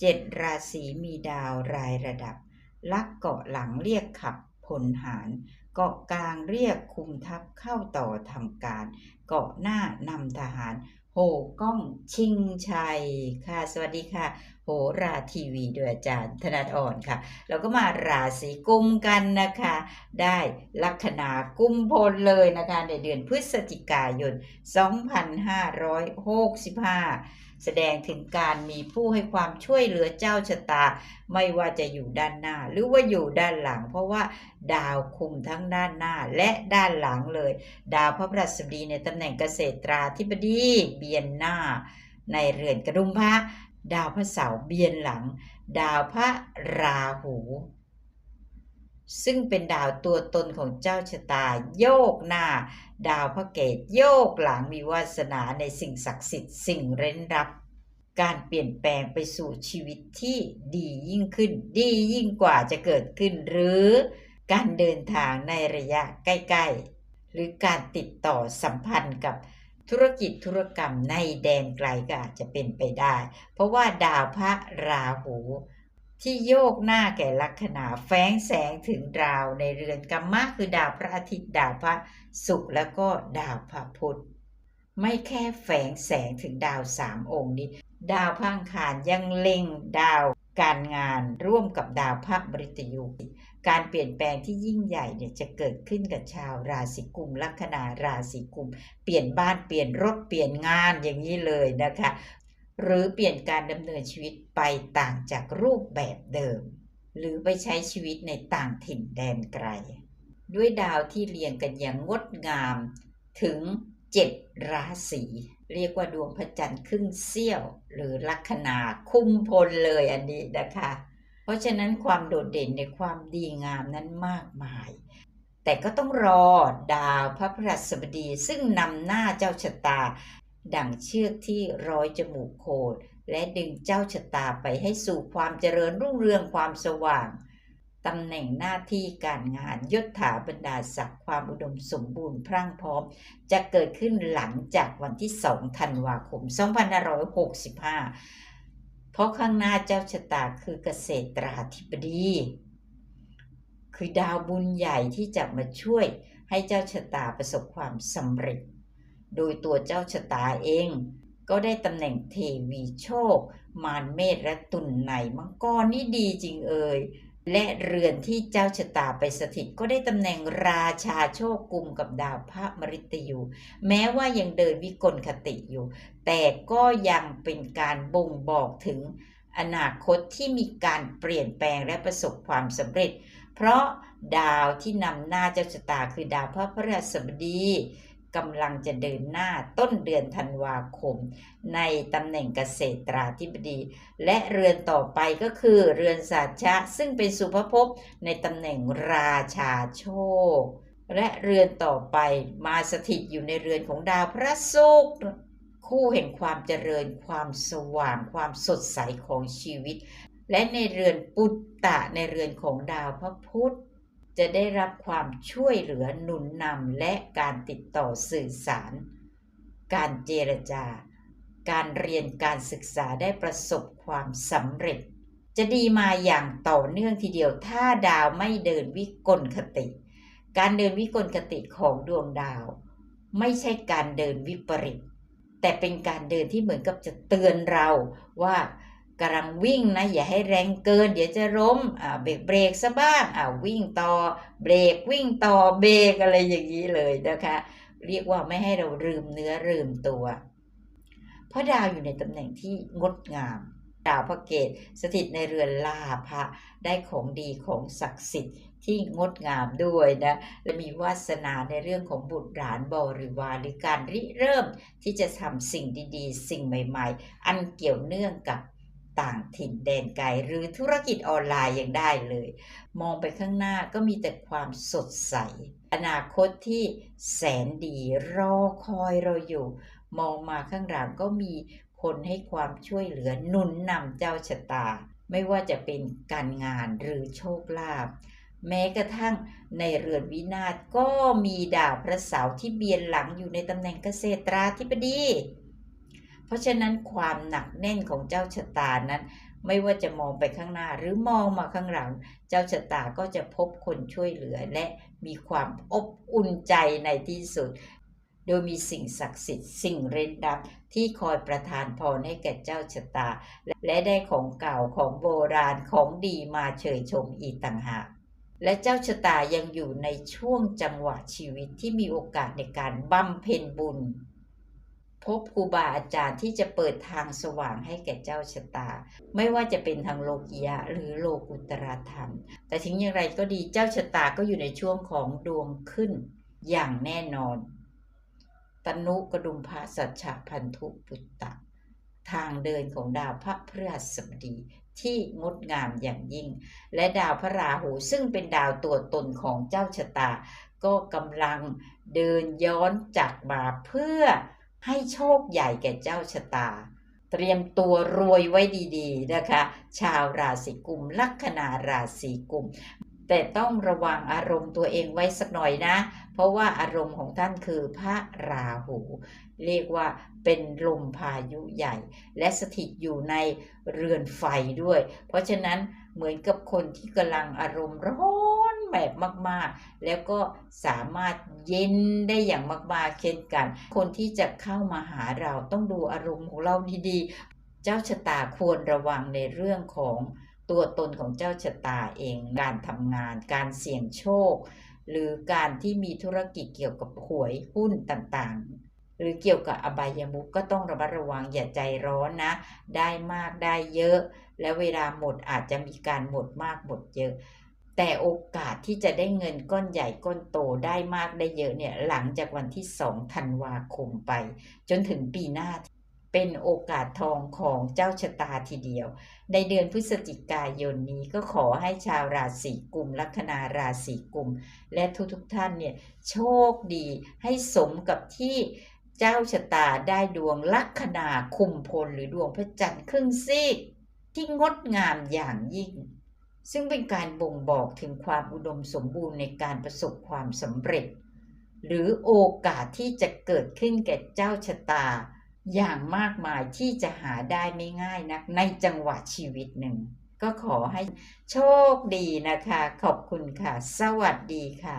เจ็ดราศีมีดาวรายระดับ ลักเกาะหลังเรียกขับพลหาร เกาะกลางเรียกคุมทัพเข้าต่อทำการ เกาะหน้านำทหาร โหก้องชิงชัยค่ะ สวัสดีค่ะ โหราทีวีโดยอาจารย์ธนาอ่อนค่ะ เราก็มาราศีกุมกันนะคะ ได้ลัคนากุมพลเลยนะคะในเดือนพฤศจิกายน 2565 แสดงถึงการมีผู้ให้ความช่วยเหลือเจ้าชะตา ไม่ว่าจะอยู่ด้านหน้า หรือว่าอยู่ด้านหลัง เพราะว่าดาวคุมทั้งด้านหน้าและด้านหลังเลย ดาวพระพฤหัสบดีในตำแหน่งเกษตราธิบดีเบียนหน้า ในเรือนกระดุมพระดาวพระเสาร์เบียนหลัง ดาวพระราหู ซึ่งเป็นดาวตัวตนของเจ้าชะตาโยกหน้า ดาวพระเกตโยกหลังมีวาสนาในสิ่งศักดิ์สิทธิ์สิ่งเร้นรับ การเปลี่ยนแปลงไปสู่ชีวิตที่ดียิ่งขึ้น ดียิ่งกว่าจะเกิดขึ้น หรือการเดินทางในระยะใกล้ๆ หรือการติดต่อสัมพันธ์กับธุรกิจธุรกรรมในแดนไกลก็อาจจะเป็นไปได้ เพราะว่าดาวพระราหู ที่โยกหน้าแก่ลัคนาแฝงแสงถึงดาวในเรือนกัมมะคือดาวพระอาทิตย์ดาวพระศุกร์แล้วก็ดาวพระพุธไม่แค่แฝงแสงถึงดาวสามองค์นี้ ดาวพังคารยังเล็งดาวการงานร่วมกับดาวพระบริตยูการเปลี่ยนแปลงที่ยิ่งใหญ่เนี่ยจะเกิดขึ้นกับชาวราศีกุมลัคนาราศีกุม เปลี่ยนบ้านเปลี่ยนรถเปลี่ยนงานอย่างนี้เลยนะคะ หรือเปลี่ยนการดำเนินชีวิตไปต่างจากรูปแบบเดิม หรือไปใช้ชีวิตในต่างถิ่นแดนไกล ด้วยดาวที่เรียงกันอย่างงดงามถึง เจ็ดราศีเรียกว่าดวงพระจันทร์ครึ่งเสี้ยว หรือลัคนาคุ้มพลเลยอันนี้นะคะ เพราะฉะนั้นความโดดเด่นในความดีงามนั้นมากมาย แต่ก็ต้องรอดาวพระพฤหัสบดีซึ่งนำหน้าเจ้าชะตา ดั่งเชือกที่ร้อยจมูกโคดและดึงเจ้าชะตาไปให้สู่ความเจริญรุ่งเรืองความสว่าง ตำแหน่งหน้าที่การงานยศถาบรรดาศักดิ์ความอุดมสมบูรณ์พรั่งพร้อม จะเกิดขึ้นหลังจากวันที่ 2 ธันวาคม 2565 เพราะข้างหน้าเจ้าชะตาคือเกษตราธิบดี คือดาวบุญใหญ่ที่จะมาช่วยให้เจ้าชะตาประสบความสำเร็จ โดยตัวเจ้าชะตาเองก็ได้ตำแหน่งเทวีโชค มารเมษและตุลในมังกรนี่ดีจริงเอ่ย และเรือนที่เจ้าชะตาไปสถิตก็ได้ตำแหน่งราชาโชคกุมกับดาวพระมฤตยู แม้ว่ายังเดินวิกลคติอยู่ แต่ก็ยังเป็นการบ่งบอกถึงอนาคตที่มีการเปลี่ยนแปลงและประสบความสำเร็จ เพราะดาวที่นำหน้าเจ้าชะตาคือดาวพระพฤหัสบดี กำลังจะเดินหน้าต้นเดือนธันวาคม ในตำแหน่งเกษตราธิบดี และเรือนต่อไปก็คือเรือนสัชชะซึ่งเป็นสุภภพในตำแหน่งราชาโชค และเรือนต่อไปมาสถิตอยู่ในเรือนของดาวพระศุกร์คู่แห่งความเจริญความสว่างความสดใสของชีวิต และในเรือนปุตตะในเรือนของดาวพระพุธ จะได้รับความช่วยเหลือหนุนนำและการติดต่อสื่อสาร การเจรจา การเรียนการศึกษาได้ประสบความสำเร็จ จะดีมาอย่างต่อเนื่องทีเดียวถ้าดาวไม่เดินวิกลคติ การเดินวิกลคติของดวงดาว ไม่ใช่การเดินวิปริตแต่เป็นการเดินที่เหมือนกับจะเตือนเราว่า กำลังวิ่งนะอย่าให้แรงเกิน เดี๋ยวจะล้มอ่าเบรกเบรกซะบ้างอ่าวิ่งต่อเบรกวิ่งต่อเบรกอะไรอย่างนี้เลยนะคะ เรียกว่าไม่ให้เราลืมเนื้อลืมตัว เพราะดาวอยู่ในตำแหน่งที่งดงาม ดาวพระเกตสถิตในเรือนลาภะได้ของดีของศักดิ์สิทธิ์ที่งดงามด้วยนะและมีวาสนาในเรื่องของบุตรหลานบริวารหรือการริเริ่มที่จะทำสิ่งดีๆ สิ่งใหม่ ๆ อันเกี่ยวเนื่องกับ ต่างถิ่นแดนไกลหรือธุรกิจออนไลน์ยังได้เลย มองไปข้างหน้าก็มีแต่ความสดใส อนาคตที่แสนดีรอคอยเราอยู่ มองมาข้างหลังก็มีคนให้ความช่วยเหลือหนุนนำเจ้าชะตา ไม่ว่าจะเป็นการงานหรือโชคลาภแม้กระทั่งในเรือนวินาศก็มีดาวพระเสาร์ที่เบียนหลังอยู่ในตำแหน่งเกษตราธิบดี ราะฉะนั้นความหนักแน่นของเจ้าชะตานั้น ไม่ว่าจะมองไปข้างหน้าหรือมองมาข้างหลัง เจ้าชะตาก็จะพบคนช่วยเหลือและมีความอบอุ่นใจในที่สุด โดยมีสิ่งศักดิ์สิทธิ์สิ่งเร้นลับที่คอยประทานพรให้แก่เจ้าชะตา และได้ของเก่าของโบราณของดีมาเชยชมอีกต่างหากและเจ้าชะตายังอยู่ในช่วงจังหวะชีวิตที่มีโอกาสในการบำเพ็ญบุญ พบครูบาอาจารย์ที่จะเปิดทางสว่างให้แก่เจ้าชะตา ไม่ว่าจะเป็นทางโลกิยะหรือโลกุตรธรรม แต่ถึงอย่างไรก็ดีเจ้าชะตาก็อยู่ในช่วงของดวงขึ้นอย่างแน่นอน ตนุกระดุมพระสัจฉพันธุปุตตะ ทางเดินของดาวพระพฤหัสบดีที่งดงามอย่างยิ่ง และดาวพระราหูซึ่งเป็นดาวตัวตนของเจ้าชะตา ก็กำลังเดินย้อนจากมาเพื่อ ให้โชคใหญ่แก่เจ้าชะตา เตรียมตัวรวยไว้ดีๆนะคะ ชาวราศีกุมลัคนาราศีกุม แต่ต้องระวังอารมณ์ตัวเองไว้สักหน่อยนะ เพราะว่าอารมณ์ของท่านคือพระราหู เรียกว่าเป็นลมพายุใหญ่ และสถิตอยู่ในเรือนไฟด้วย เพราะฉะนั้นเหมือนกับคนที่กำลังอารมณ์ร้อน แบบมากๆ แล้วก็สามารถเย็นได้อย่างมากๆ เช่นกัน คนที่จะเข้ามาหาเราต้องดูอารมณ์ของเราดีๆ เจ้าชะตาควรระวังในเรื่องของตัวตนของเจ้าชะตาเอง การทำงาน การเสี่ยงโชค หรือการที่มีธุรกิจเกี่ยวกับหวยหุ้นต่างๆหรือเกี่ยวกับอบายมุขก็ต้องระมัดระวังอย่าใจร้อนนะ ได้มากได้เยอะ แล้วเวลาหมดอาจจะมีการหมดมากหมดเยอะ แต่โอกาสที่จะได้เงินก้อนใหญ่ก้อนโตได้มากได้เยอะเนี่ยหลังจากวันที่2ธันวาคมไป จนถึงปีหน้าเป็นโอกาสทองของเจ้าชะตาทีเดียว ในเดือนพฤศจิกายนนี้ก็ขอให้ชาวราศีกุมลัคนาราศีกุม และทุกๆทท่านเนี่ยโชคดีให้สมกับที่เจ้าชะตาได้ดวงลัคนาคุมพลหรือดวงพระจันทร์ครึ่งซีกที่งดงามอย่างยิ่ง ซึ่งเป็นการบ่งบอกถึงความอุดมสมบูรณ์ในการประสบความสำเร็จ หรือโอกาสที่จะเกิดขึ้นแก่เจ้าชะตา อย่างมากมายที่จะหาได้ไม่ง่ายนักในจังหวะชีวิตหนึ่ง ก็ขอให้โชคดีนะคะ ขอบคุณค่ะ สวัสดีค่ะ